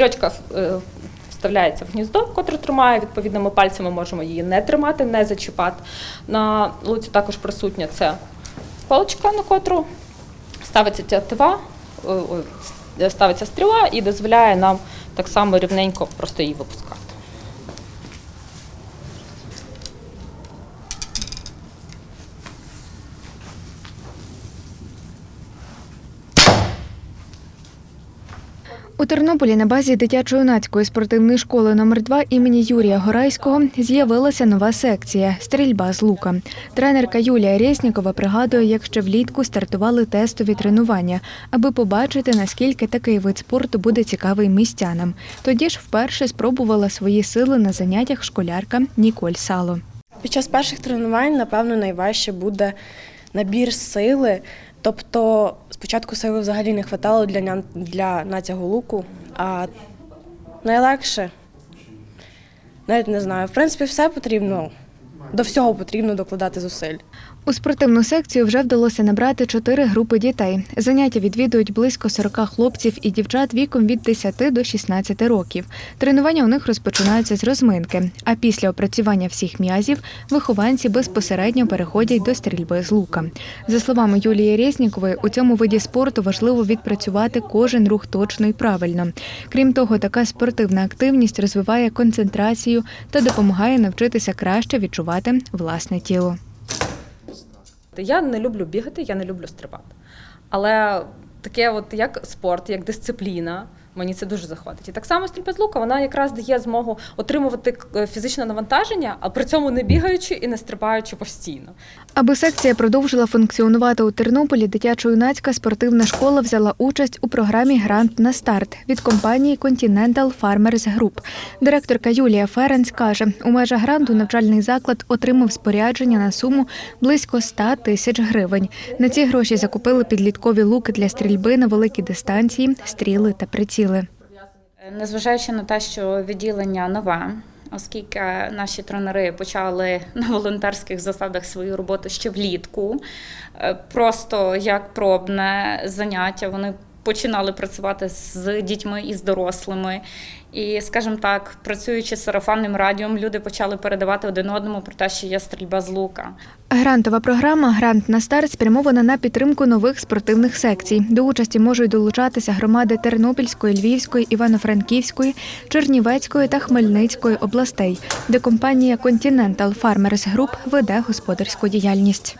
Стрічка е, вставляється в гніздо, котре тримає. Відповідно, ми пальцями можемо її не тримати, не зачіпати. На луці також присутня це паличка, на котру ставиться тятива, е, ставиться стріла і дозволяє нам так само рівненько просто її випускати. У Тернополі на базі дитячо-юнацької спортивної школи номер 2 імені Юрія Горайського з'явилася нова секція стрільба з лука. Тренерка Юлія Резнікова пригадує, як ще влітку стартували тестові тренування, аби побачити, наскільки такий вид спорту буде цікавий містянам. Тоді ж вперше спробувала свої сили на заняттях школярка Ніколь Сало. Під час перших тренувань, напевно, найважче буде набір сили. Тобто, спочатку сили взагалі не вистачало для, для натягу луку, а найлегше, навіть не знаю. В принципі, все потрібно, до всього потрібно докладати зусиль. У спортивну секцію вже вдалося набрати чотири групи дітей. Заняття відвідують близько 40 хлопців і дівчат віком від 10 до 16 років. Тренування у них розпочинаються з розминки. А після опрацювання всіх м'язів вихованці безпосередньо переходять до стрільби з лука. За словами Юлії Резнікової, у цьому виді спорту важливо відпрацювати кожен рух точно і правильно. Крім того, така спортивна активність розвиває концентрацію та допомагає навчитися краще відчувати власне тіло. Я не люблю бігати, я не люблю стрибати. Але таке, от як спорт, як дисципліна, мені це дуже заходить. І так само стрільба з лука, вона якраз дає змогу отримувати е, фізичне навантаження, а при цьому не бігаючи і не стрибаючи постійно. Аби секція продовжила функціонувати у Тернополі, дитячо-юнацька спортивна школа взяла участь у програмі Грант на старт від компанії Continental Farmers Group. Директорка Юлія Ференц каже, у межах гранту навчальний заклад отримав спорядження на суму близько 100 тисяч гривень. На ці гроші закупили підліткові луки для стрільби на великі дистанції, стріли та приціли. Незважаючи на те, що відділення нове, оскільки наші тренери почали на волонтерських засадах свою роботу ще влітку, е, просто як пробне заняття, вони починали працювати з дітьми і з дорослими. І, скажімо так, працюючи з сарафанним радіом, люди почали передавати один одному про те, що є стрільба з лука. Грантова програма Грант на старт спрямована на підтримку нових спортивних секцій. До участі можуть долучатися громади Тернопільської, Львівської, Івано-Франківської, Чернівецької та Хмельницької областей, де компанія Continental Farmers Group веде господарську діяльність.